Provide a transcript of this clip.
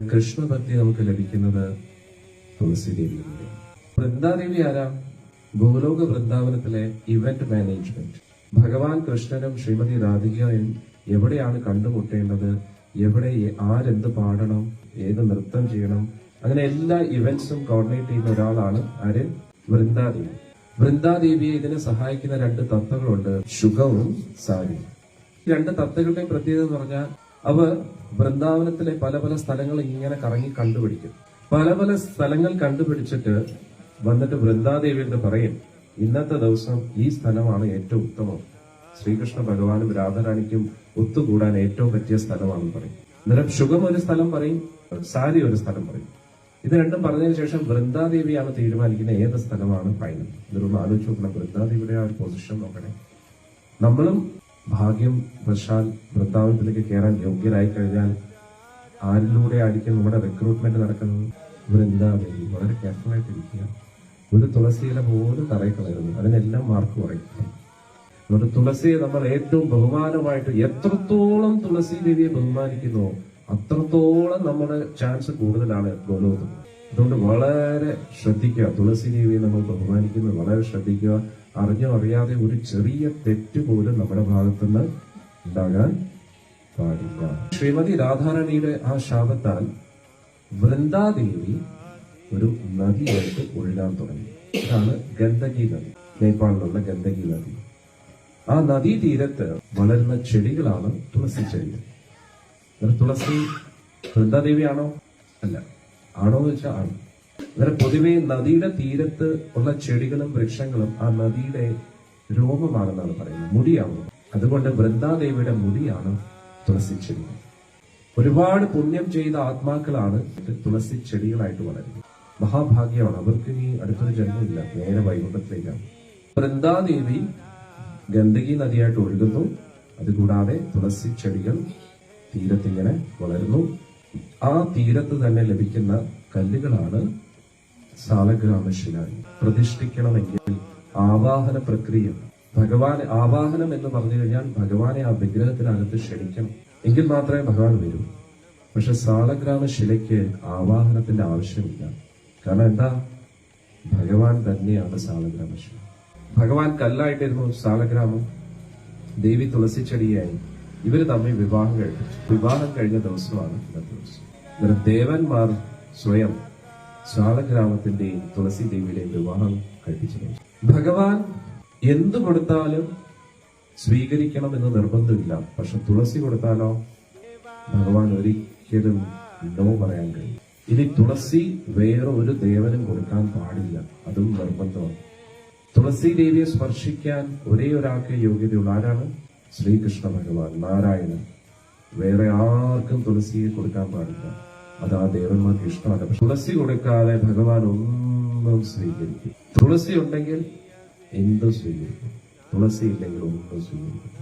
കൃഷ്ണഭക്തി നമുക്ക് ലഭിക്കുന്നത് തുളസിദേവി വൃന്ദാദേവി ആരാ? ഗോലോക വൃന്ദാവനത്തിലെ ഇവന്റ് മാനേജ്മെന്റ് ഭഗവാൻ കൃഷ്ണനും ശ്രീമതി രാധികയും എവിടെയാണ് കണ്ടുമുട്ടേണ്ടത്? എവിടെ ആരെന്ത് പാടണം? ഏത് നൃത്തം ചെയ്യണം? അങ്ങനെ എല്ലാ ഇവന്റ്സും കോർഡിനേറ്റ് ചെയ്യുന്ന ഒരാളാണ് ആര്? വൃന്ദാദേവി. വൃന്ദാദേവിയെ ഇതിനെ സഹായിക്കുന്ന രണ്ട് തത്വങ്ങളുണ്ട്. ശുഖവും സാരിയും രണ്ട് തത്തകളുടെ പ്രത്യേകത എന്ന് പറഞ്ഞാൽ അവർ വൃന്ദാവനത്തിലെ പല പല സ്ഥലങ്ങൾ ഇങ്ങനെ കറങ്ങി കണ്ടുപിടിക്കും. പല പല സ്ഥലങ്ങൾ കണ്ടുപിടിച്ചിട്ട് വന്നിട്ട് വൃന്ദാദേവിയോട് പറയും ഇന്നത്തെ ദിവസം ഈ സ്ഥലമാണ് ഏറ്റവും ഉത്തമം. ശ്രീകൃഷ്ണ ഭഗവാനും രാധാറാണിക്കും ഒത്തുകൂടാൻ ഏറ്റവും പറ്റിയ സ്ഥലമാണെന്ന് പറയും. അന്നേരം ശുഗം ഒരു സ്ഥലം പറയും സാരി ഒരു സ്ഥലം പറയും. ഇത് രണ്ടും പറഞ്ഞതിന് ശേഷം വൃന്ദാദേവിയാണ് തീരുമാനിക്കുന്ന ഏത് സ്ഥലമാണ് ഫൈനൽ ഇതൊന്ന് ആലോചിച്ച് നോക്കണം. വൃന്ദാദേവിയുടെ ആ ഒരു പൊസിഷൻ നോക്കണേ. നമ്മളും ഭാഗ്യം വശാൽ വൃന്ദാവനത്തിലേക്ക് കയറാൻ യോഗ്യരായി കഴിഞ്ഞാൽ ആരിലൂടെ ആയിരിക്കും നമ്മുടെ റിക്രൂട്ട്മെന്റ് നടക്കുന്നത്? വൃന്ദാദേവി വളരെ കെയർഫുൾ ആയിട്ട് ഇരിക്കുക. ഒരു തുളസിയില പോലും തറയിൽ കളയരുത് അതിനെല്ലാം മാർക്ക് കുറയ്ക്കണം ഒരു തുളസിയെ നമ്മൾ ഏറ്റവും ബഹുമാനമായിട്ട് എത്രത്തോളം തുളസി ദേവിയെ ബഹുമാനിക്കുന്നുവോ അത്രത്തോളം നമ്മുടെ ചാൻസ് കൂടുതലാണ് ഗോലോകത്ത് അതുകൊണ്ട് വളരെ ശ്രദ്ധിക്കുക. തുളസി ദേവിയെ നമ്മൾ ബഹുമാനിക്കുന്നത് വളരെ ശ്രദ്ധിക്കുക. അറിഞ്ഞോ അറിയാതെ ഒരു ചെറിയ തെറ്റ് പോലും നമ്മുടെ ഭാഗത്തുനിന്ന് ഉണ്ടാകാൻ പാടില്ല. ശ്രീമതി രാധാറാണിയുടെ ആ ശാപത്താൽ വൃന്ദാദേവി ഒരു നദിയായിട്ട് ഒഴുകാൻ തുടങ്ങി. ഇതാണ് ഗന്ദകി നദി. നേപ്പാളിലുള്ള ഗന്ദകി നദി. ആ നദീ തീരത്ത് വളരുന്ന ചെടികളാണ് തുളസി ചെടികൾ തുളസി വൃന്ദാദേവിയാണോ? അല്ല. ആണോ എന്ന് വെച്ചാൽ ആണ്? അന്നേരം പൊതുവെ നദിയുടെ തീരത്ത് ഉള്ള ചെടികളും വൃക്ഷങ്ങളും ആ നദിയുടെ രോമമാണെന്നാണ് പറയുന്നത്. മുടിയാണ് അതുകൊണ്ട് വൃന്ദാദേവിയുടെ മുടിയാണ് തുളസി ചെടി. ഒരുപാട് പുണ്യം ചെയ്ത ആത്മാക്കളാണ് തുളസി ചെടികളായിട്ട് വളരുന്നത്. മഹാഭാഗ്യമാണ്. അവർക്ക് ഇനി അടുത്തൊരു ജന്മമില്ല. നേരെ വൈകുണ്ഠത്തിലേക്കാണ് വൃന്ദാദേവി ഗന്ധകി നദിയായിട്ട് ഒഴുകുന്നു. അതുകൂടാതെ തുളസി ചെടികൾ തീരത്തിങ്ങനെ വളരുന്നു. ആ തീരത്ത് തന്നെ ലഭിക്കുന്ന കല്ലുകളാണ് സാലഗ്രാമശില പ്രതിഷ്ഠിക്കണമെങ്കിൽ ആവാഹന പ്രക്രിയ ഭഗവാൻ ആവാഹനം എന്ന് പറഞ്ഞു കഴിഞ്ഞാൽ ഭഗവാനെ ആ വിഗ്രഹത്തിനകത്ത് ക്ഷണിക്കണം. എങ്കിൽ മാത്രമേ ഭഗവാൻ വരൂ. പക്ഷെ സാലഗ്രാമ ശിലയ്ക്ക് ആവാഹനത്തിന്റെ ആവശ്യമില്ല. കാരണം എന്താ? ഭഗവാൻ തന്നെയാണ് സാളഗ്രാമ ശില ഭഗവാൻ കല്ലായിട്ടിരുന്നു സാലഗ്രാമം. ദേവി തുളസി ചെടിയായി ഇവർ തമ്മിൽ വിവാഹം കഴിപ്പിച്ചു വിവാഹം കഴിഞ്ഞ ദിവസമാണ് ഇന്നത്തെ ദിവസം. ദേവന്മാർ സ്വയം സാലഗ്രാമത്തിന്റെയും തുളസി ദേവിയുടെയും വിവാഹം കഴിപ്പിച്ചു ഭഗവാൻ എന്തു കൊടുത്താലും സ്വീകരിക്കണം എന്ന് നിർബന്ധമില്ല. പക്ഷെ തുളസി കൊടുത്താലോ? ഭഗവാൻ ഒരിക്കലും നോ പറയാൻ കഴിയും ഇനി തുളസി വേറെ ഒരു ദേവനും കൊടുക്കാൻ പാടില്ല. അതും നിർബന്ധമാണ്. തുളസി ദേവിയെ സ്പർശിക്കാൻ ഒരേ ഒരാൾക്ക് യോഗ്യതയുള്ള ആരാണ്? ശ്രീകൃഷ്ണ ഭഗവാൻ നാരായണൻ. വേറെ ആർക്കും തുളസിയെ കൊടുക്കാൻ പാടില്ല. അത് ആ ദേവന്മാർക്ക് ഇഷ്ടമല്ല പക്ഷെ തുളസി കൊടുക്കാതെ ഭഗവാൻ ഒന്നും സ്വീകരിക്കും തുളസി ഉണ്ടെങ്കിൽ എന്തും സ്വീകരിക്കും. തുളസി ഇല്ലെങ്കിൽ ഒന്നും സ്വീകരിക്കും